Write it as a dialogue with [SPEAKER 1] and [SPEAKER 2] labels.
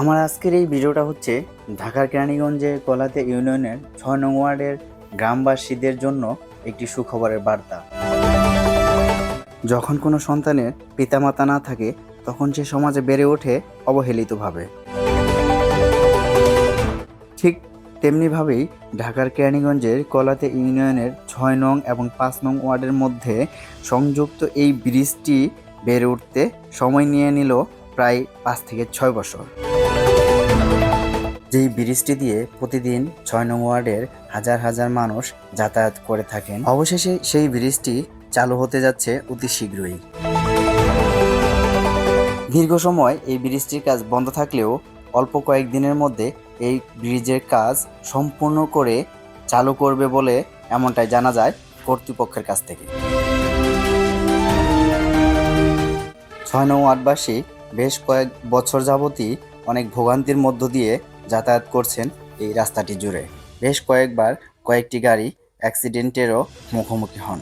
[SPEAKER 1] আমার আজকের এই ভিডিওটা হচ্ছে ঢাকার কেরানীগঞ্জে কলাতে ইউনিয়নের ছয় নং ওয়ার্ডের গ্রামবাসীদের জন্য একটি সুখবরের বার্তা। যখন কোনো সন্তানের পিতামাতা না থাকে, তখন সে সমাজে বেড়ে ওঠে অবহেলিতভাবে। ঠিক তেমনিভাবেই ঢাকার কেরানীগঞ্জের কলাতে ইউনিয়নের ছয় নং এবং পাঁচ নং ওয়ার্ডের মধ্যে সংযুক্ত এই ব্রিজটি বেড়ে উঠতে সময় নিয়ে নিল প্রায় পাঁচ থেকে ছয় বছর। যেই ব্রিজটি দিয়ে প্রতিদিন ছয় নং ওয়ার্ডের হাজার হাজার মানুষ যাতায়াত করে থাকেন, অবশেষে সেই ব্রিজটি চালু হতে যাচ্ছে অতি শীঘ্রই। দীর্ঘ সময় এই ব্রিজটির কাজ বন্ধ থাকলেও অল্প কয়েকদিনের মধ্যে এই ব্রিজের কাজ সম্পূর্ণ করে চালু করবে বলে এমনটাই জানা যায় কর্তৃপক্ষের কাছ থেকে। ছয় নং ওয়ার্ডবাসী বেশ কয়েক বছর যাবতই অনেক ভোগান্তির মধ্য দিয়ে যাতায়াত করছেন এই রাস্তাটি জুড়ে। বেশ কয়েকবার কয়েকটি গাড়ি অ্যাক্সিডেন্টেরও মুখোমুখি হন।